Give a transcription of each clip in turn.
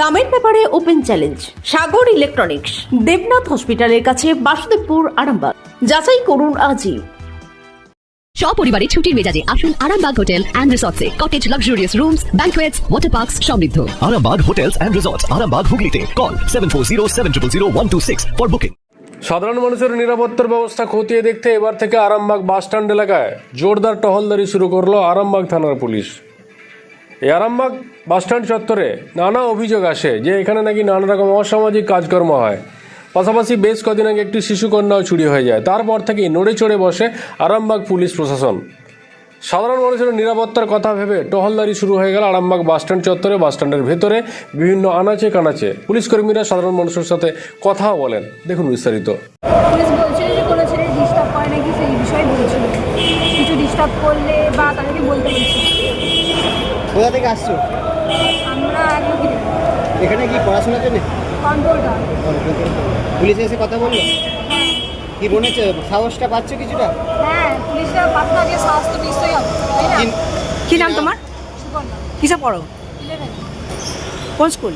দামের ব্যাপারে open challenge Sagar Electronics Debnath হসপিটালের কাছে বাসুদেবপুর আরামবাগ। যাচাই করুন আজই। সপরিবারে ছুটির মেজাজে আসুন Arambagh hotel and রিসর্টসে। Cottage luxurious rooms banquets water parks সমৃদ্ধ। Arambag Hotels and Resorts, Arambag Hooghly Call 740 for booking. সাধারণ মানুষের নিরাপত্তার ব্যবস্থা খতিয়ে দেখতে এবার থেকে আরামবাগ বাস স্ট্যান্ড এলাকায় জোরদার টহলদারি শুরু করল আরামবাগ থানার পুলিশ। এই আরামবাগ বাস স্ট্যান্ড চত্বরে নানা অভিযোগ আসে যে এখানে নাকি নানা রকম অসামাজিক কাজকর্ম হয়। পাশাপাশি বেশ কদিন আগে একটি শিশুকন্যাও চুরি হয়ে যায়। তারপর থেকেই নড়ে চড়ে বসে আরামবাগ পুলিশ প্রশাসন। সাধারণ মানুষের নিরাপত্তার কথা ভেবে টহলদারি শুরু হয়ে গেল আরামবাগ বাসস্ট্যান্ড চত্বরে। বাসস্ট্যান্ডের ভেতরে বিভিন্ন আনাচে কানাচে পুলিশ কর্মীরা সাধারণ মানুষের সাথে কথাও বলেন। দেখুন বিস্তারিত। করলে বা তাদেরকে বলতে কোথা থেকে আসছো? এখানে কি পড়াশোনার জন্য? পুলিশ এসে কথা বলল? কি মনে হচ্ছে সাহসটা পাচ্ছ কিছুটা? হ্যাঁ কি- নাম তোমার? সুবর্ণা কিসে পড়ো? কোন school?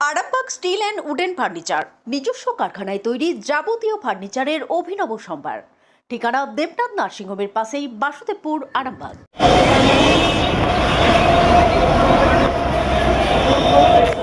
Arambagh steel and wooden furniture নিজস্ব কারখানায় তৈরি যাবতীয় ফার্নিচারের অভিনব সম্ভার। ঠিকানা দেবনাথ নার্সিংহোমের পাশেই বাসুদেবপুর আরামবাগ। Thank you.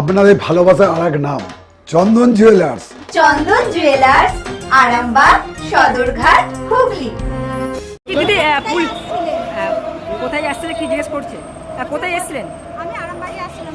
আপনাদের ভালোবাসার আর এক নাম চন্দন জুয়েলার্স চন্দন জুয়েলার্স আরামবাগ সদরঘাট হুগলি। দিদি কোথায় আসছিলেন কি জিজ্ঞেস করছে? কোথায় এসছিলেন? আমি আরামবাগে আসছিলাম